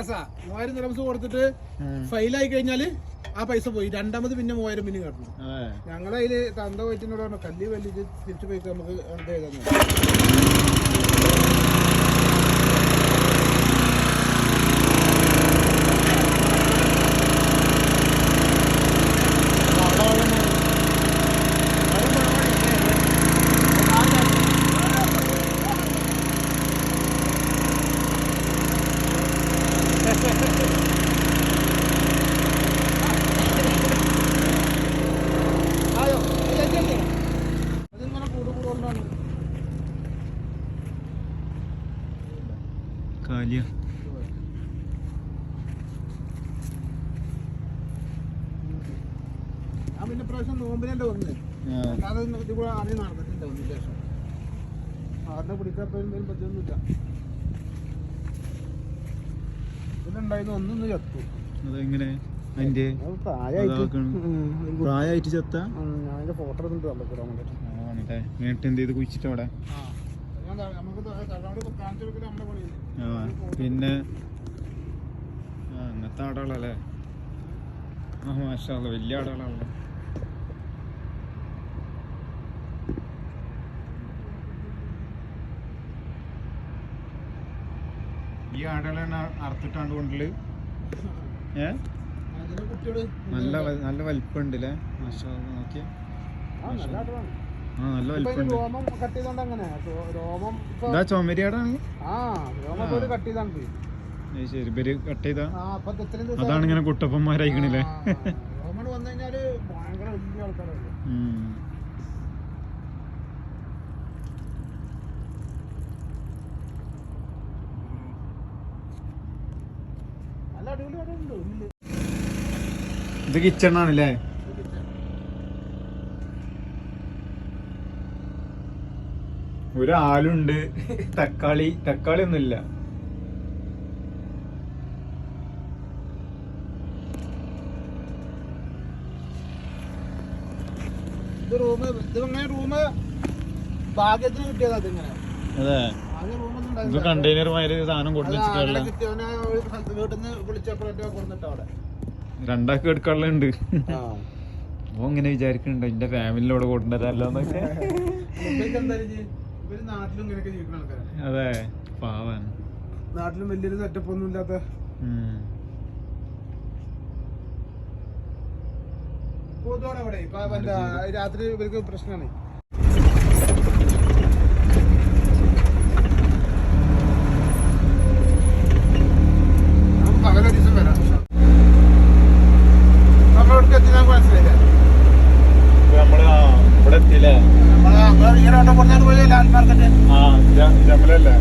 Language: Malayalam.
രസാ. മൂവായിരം ദിറംസ് കൊടുത്തിട്ട് ഫെയിലായി കഴിഞ്ഞാൽ ആ പൈസ പോയി. രണ്ടാമത് പിന്നെ മൂവായിരം പിന്നെ കിട്ടണം ഞങ്ങളതിൽ തന്ത വയറ്റിനോട് പറഞ്ഞു കല്ലി വലിച്ച് തിരിച്ചു പോയി നമുക്ക് ഇത് ചെയ്താൽ അതിങ്ങനെ കൂട് കൂടുകൊണ്ടാണ് ഞാൻ പിന്നെ പ്രാവശ്യം നോമ്പിനെ അല്ലാതെ ഇത് കൂടെ ആദ്യം നടന്നിട്ടുണ്ട് ശേഷം. ഇതിലുണ്ടായിരുന്നു ചത്തു. അതെങ്ങനെ? അതിന്റെ പ്രായമായിട്ട്. ചത്ത? അതിന്റെ ഫോട്ടോ എടുത്തിട്ട് വന്നിട്ട്. വേണ്ടിട്ട് എന്ത് ചെയ്ത് കുഴിച്ചിട്ട് അവിടെ പിന്നെ അങ്ങനത്തെ ആടകളല്ലേ ആ മാഷാ വലിയ ആടുകളാണല്ലോ ഈ ആടുകളാണ് അറുത്തിട്ടാണ്ട് കൊണ്ടിൽ? ഏ? നല്ല നല്ല വലിപ്പമുണ്ട് അല്ലേ മാഷാ നോക്കിയേ. രോമം കട്ട് ചെയ്തോണ്ട് അങ്ങനെ രോമം ആ രോമം ഇപ്പൊ കട്ട് ചെയ്താണ് ശരി കട്ട് ചെയ്താ. അതാണ് ഇങ്ങനെ കുട്ടപ്പന്മാരായിക്കണില്ലേ? ഇത് കിച്ചൺ ആണല്ലേ? ഒരു ആലുണ്ട് തക്കാളി. തക്കാളി ഒന്നുമില്ല റൂം ഇത് ഇങ്ങനെ റൂം ഭാഗ്യത്തിന് കിട്ടിയതാ ഇതിങ്ങനെ അതെ. ഇത് ഉണ്ടായില്ല കണ്ടെയ്നർ മാതിരി സാധനം രണ്ടാക്കി അപ്പൊ ഇങ്ങനെ വിചാരിക്കുന്നുണ്ട് എന്റെ ഫാമിലിനോട് ഇവർക്ക് അതെ പാവാൻ നാട്ടിലും വലിയൊരു സെറ്റപ്പ് ഒന്നും ഇല്ലാത്ത രാത്രി ഇവർക്ക് പ്രശ്നമാണ്. ഈ ഓട്ടം പറഞ്ഞാൽ പോയി ലാൻഡ് മാർക്കറ്റ് ആ ജമലല്ലേ